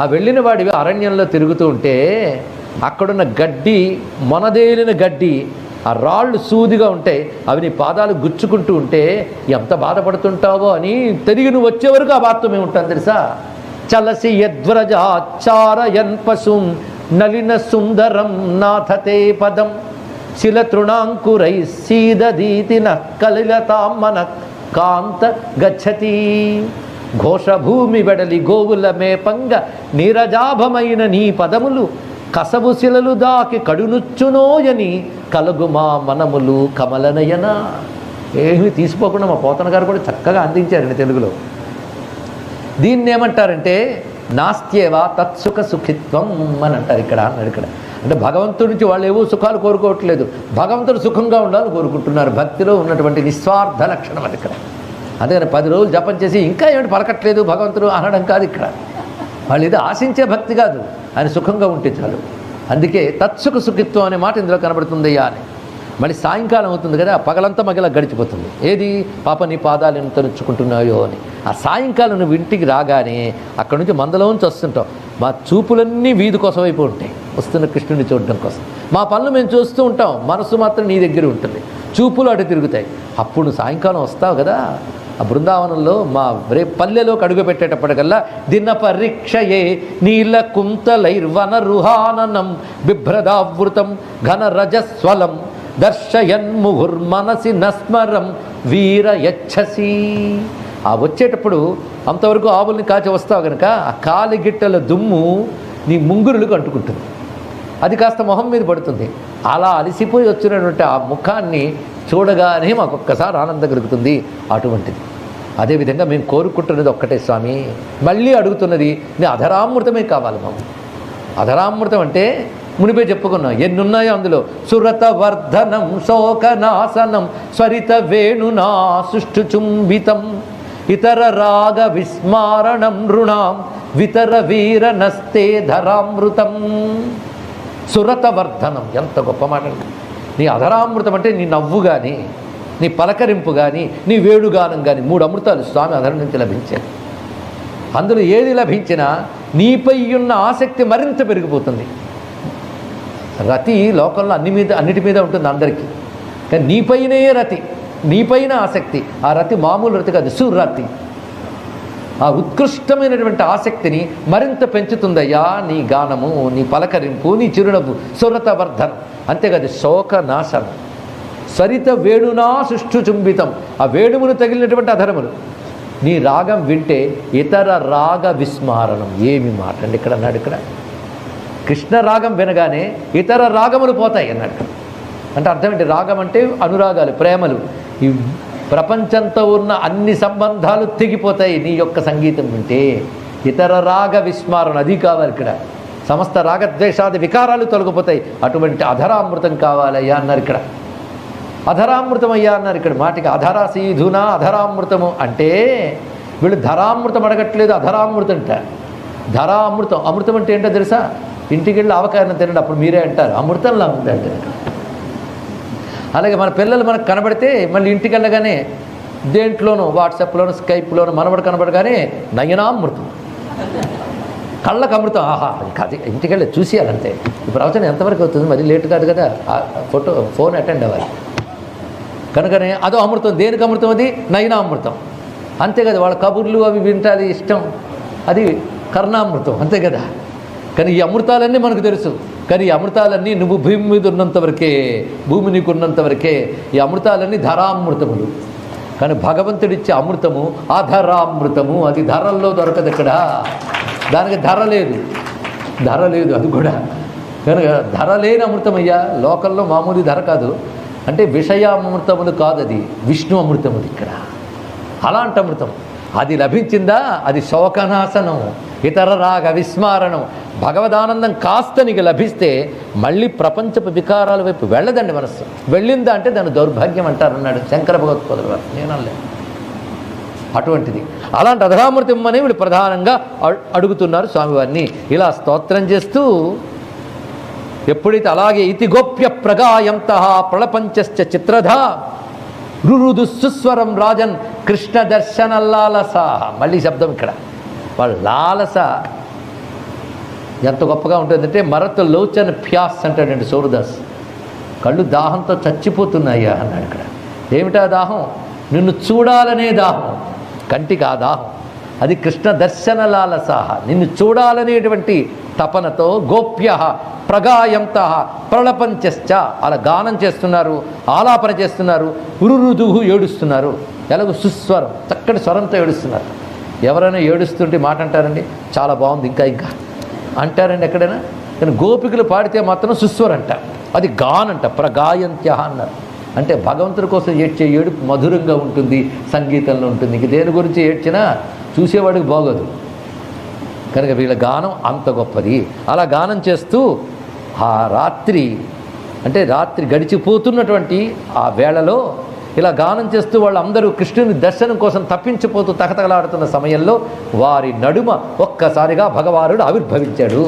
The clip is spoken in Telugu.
ఆ వెళ్ళిన వాడివి అరణ్యంలో తిరుగుతూ ఉంటే అక్కడున్న గడ్డి మొనదేలిన గడ్డి ఆ రాళ్ళు సూదిగా ఉంటాయి. అవి నీ పాదాలు గుచ్చుకుంటూ ఉంటే ఎంత బాధపడుతుంటావో అని తిరిగి నువ్వు వచ్చే వరకు ఆ బాధతో మేము ఉంటాం తెలుసా? చలసి యద్వ్రజాచారయన్ పశుం నలిన సుందరం నాథతే పదం. శిలతృణాంకురై సీదదీతిన కలిలతాం మన కాంత గచ్చతి. ఘోషభూమి వెడలి గోవుల మేపంగ నీరజాభమైన నీ పదములు కసవు శిలలు దాకి కడునుచ్చునోయని కలుగుమా మనములు కమలనయన. ఏమీ తీసిపోకుండా మా పోతన గారు కూడా చక్కగా అందించారండి తెలుగులో. దీన్ని ఏమంటారంటే నాస్త్యేవా తత్సుఖ సుఖిత్వం అని అంటారు ఇక్కడ అన్నాడు ఇక్కడ. అంటే భగవంతుడి నుంచి వాళ్ళు ఏవో సుఖాలు కోరుకోవట్లేదు. భగవంతుడు సుఖంగా ఉండాలని కోరుకుంటున్నారు. భక్తిలో ఉన్నటువంటి నిస్వార్థ లక్షణం అది ఇక్కడ. అందుకని పది రోజులు జపం చేసి ఇంకా ఏమిటి పలకట్లేదు భగవంతుడు అనడం కాదు ఇక్కడ. వాళ్ళు ఇది ఆశించే భక్తి కాదు. ఆయన సుఖంగా ఉంటే చాలు. అందుకే తత్సుఖ సుఖిత్వం అనే మాట ఇందులో కనబడుతుందయ్యా అని. మళ్ళీ సాయంకాలం అవుతుంది కదా పగలంతా మగల గడిచిపోతుంది. ఏది? పాప నీ పాదాలు ఎంత తరుచుకుంటున్నాయో అని. ఆ సాయంకాలం నువ్వు ఇంటికి రాగానే అక్కడి నుంచి మందలోంచి వస్తుంటావు. మా చూపులన్నీ వీధి కోసం అయిపోయి ఉంటాయి. వస్తున్న కృష్ణుని చూడడం కోసం. మా పనులు మేము చూస్తూ ఉంటాం. మనసు మాత్రం నీ దగ్గర ఉంటుంది. చూపులు అటు తిరుగుతాయి. అప్పుడు సాయంకాలం వస్తావు కదా. ఆ బృందావనంలో మా రే పల్లెలోకి అడుగు పెట్టేటప్పటికల్లా దిన పరీక్షయే నీల కుంతలైర్వన రుహాననం బిభ్రదావృతం ఘన రజస్వలం దర్శయన్ ముహుర్మనసి నస్మరం వీర యచ్చసి. ఆ వచ్చేటప్పుడు అంతవరకు ఆవుల్ని కాచి వస్తావు కనుక ఆ కాలిగిట్టల దుమ్ము నీ ముంగురులకు అంటుకుంటుంది. అది కాస్త మొహం మీద పడుతుంది. అలా అలసిపోయి వచ్చినటువంటి ఆ ముఖాన్ని చూడగానే మాకు ఒక్కసారి ఆనందం కలుగుతుంది. అటువంటిది. అదేవిధంగా మేము కోరుకుంటున్నది ఒక్కటే స్వామి. మళ్ళీ అడుగుతున్నది నీ అధరామృతమే కావాలి మాకు. అధరామృతం అంటే మునిపే చెప్పుకున్నాం. ఎన్నున్నాయో అందులో? సురత వర్ధనం శోకనాశనం స్వరిత వేణునా సుష్ఠు చుంబితం ఇతర రాగ విస్మారణం రుణాం వితర వీర నస్తే ధరామృతం. సురత వర్ధనం ఎంత గొప్ప మాట నీ అధరామృతం అంటే నీ నవ్వు కానీ నీ పలకరింపు కానీ నీ వేడుగానం కానీ మూడు అమృతాలు స్వామి అధరం నుంచి లభించాయి. అందులో ఏది లభించినా నీపై ఉన్న ఆసక్తి మరింత పెరిగిపోతుంది. రతి లోకంలో అన్ని మీద అన్నిటి మీద ఉంటుంది అందరికీ. కానీ నీపైనే రతి నీపైన ఆసక్తి. ఆ రతి మామూలు రతి కాదు సురతి. ఆ ఉత్కృష్టమైనటువంటి ఆసక్తిని మరింత పెంచుతుందయ్యా నీ గానము నీ పలకరింపు నీ చిరునవ్వు సురత వర్ధనం అంతేకాదు శోక నాశనం సరిత వేణునా సుష్ఠు చుంబితం. ఆ వేణుమును తగిలినటువంటి అధరములు. నీ రాగం వింటే ఇతర రాగ విస్మారణం. ఏమి మాట అండి ఇక్కడ అన్నాడు ఇక్కడ. కృష్ణ రాగం వినగానే ఇతర రాగములు పోతాయి అన్నాడు అంటే అర్థం ఏంటి? రాగం అంటే అనురాగాలు ప్రేమలు. ఈ ప్రపంచంతో ఉన్న అన్ని సంబంధాలు తెగిపోతాయి నీ యొక్క సంగీతం వింటే. ఇతర రాగ విస్మారణ అది కావాలి ఇక్కడ. సమస్త రాగద్వేషాది వికారాలు తొలగిపోతాయి. అటువంటి అధరామృతం కావాలయ్యా అన్నారు ఇక్కడ. అధరామృతం అయ్యా అన్నారు ఇక్కడ మాటికి. అధరాసీధునా అధరామృతము అంటే వీళ్ళు ధరామృతం అడగట్లేదు అధరామృతం అంట. ధరామృతం అమృతం అంటే ఏంటో తెలుసా? ఇంటికి వెళ్ళి అవకాశం తినండి అప్పుడు మీరే అంటారు. అమృతంలా ఉంది అంటే అలాగే మన పిల్లలు మనకు కనబడితే మళ్ళీ ఇంటికి వెళ్ళగానే దేంట్లోనూ వాట్సాప్లోను స్కైప్లోను మనవడు కనబడగానే నయనామృతం. కళ్ళకు అమృతం. ఆహా ఇంకా అది ఇంటికి వెళ్ళి చూసేయాలంతే. ఈ ప్రవచనం ఎంతవరకు అవుతుంది? మరి లేట్ కాదు కదా. ఫోటో ఫోన్ అటెండ్ అవ్వాలి. కనుకనే అదో అమృతం దేనికి అమృతం అది? నయనామృతం. అంతే కదా వాళ్ళ కబుర్లు అవి వింటాది ఇష్టం. అది కర్ణామృతం అంతే కదా. కానీ ఈ అమృతాలన్నీ మనకు తెలుసు. కానీ ఈ అమృతాలన్నీ నువ్వు భూమి మీద ఉన్నంత వరకే భూమి నీకు ఉన్నంత వరకే ఈ అమృతాలన్నీ ధరామృతములు. కానీ భగవంతుడిచ్చే అమృతము అధరామృతము అది ధరల్లో దొరకదు ఇక్కడ. దానికి ధర లేదు. ధర లేదు అది కూడా. కనుక ధర లేని అమృతమయ్యా లోకల్లో మామూలు ధర కాదు. అంటే విషయామృతములు కాదు అది విష్ణు అమృతములు ఇక్కడ. అలాంటి అమృతం. అది లభించిందా? అది శోకనాశనం ఇతర రాగ విస్మారణం భగవదానందం కాస్త నీకు లభిస్తే మళ్ళీ ప్రపంచపు వికారాల వైపు వెళ్ళదండి మనస్సు. వెళ్ళిందా అంటే దాని దౌర్భాగ్యం అంటారన్నాడు శంకర భగవత్పాదులు వారు నేనలే అటువంటిది. అలాంటి అధరామృతి ఇమ్మని వీళ్ళు ప్రధానంగా అడు- అడుగుతున్నారు స్వామివారిని. ఇలా స్తోత్రం చేస్తూ ఎప్పుడైతే అలాగే ఇతి గోప్య ప్రగాయంత ప్రళపంచశ్చ చిత్రధ రురుదు సుస్వరం రాజన్ కృష్ణ దర్శన లాలస. మళ్ళీ శబ్దం ఇక్కడ. వాళ్ళ లాలస ఎంత గొప్పగా ఉంటుందంటే మరత లోచన్ ప్యాస్ అంటాడండి సూర్యదాస్ కళ్ళు దాహంతో చచ్చిపోతున్నాయా అన్నాడు ఇక్కడ. ఏమిటా దాహం? నిన్ను చూడాలనే దాహం. కంటికి ఆ దాహం. అది కృష్ణ దర్శన లాలసాహ. నిన్ను చూడాలనేటువంటి తపనతో గోప్య ప్రగాయంత ప్రళపంచశ్చ. అలా గానం చేస్తున్నారు ఆలాపన చేస్తున్నారు ఉరురుదుహు ఏడుస్తున్నారు. ఎలాగో సుస్వరం చక్కటి స్వరంతో ఏడుస్తున్నారు. ఎవరైనా ఏడుస్తుంటే మాట అంటారండి చాలా బాగుంది ఇంకా ఇంకా. అంటారండి ఎక్కడైనా? కానీ గోపికలు పాడితే మాత్రం సుస్వరంట అది గానంట ప్రగాయంత్య అన్నారు. అంటే భగవంతుడి కోసం ఏడ్చే ఏడుపు మధురంగా ఉంటుంది సంగీతంలో ఉంటుంది. ఇంక దేని గురించి ఏడ్చినా చూసేవాడికి బాగోదు. కనుక వీళ్ళ గానం అంత గొప్పది. అలా గానం చేస్తూ ఆ రాత్రి అంటే రాత్రి గడిచిపోతున్నటువంటి ఆ వేళలో ఇలా గానం చేస్తూ వాళ్ళందరూ కృష్ణుని దర్శనం కోసం తప్పించిపోతూ తగతగలాడుతున్న సమయంలో వారి నడుమ ఒక్కసారిగా భగవానుడు ఆవిర్భవించాడు.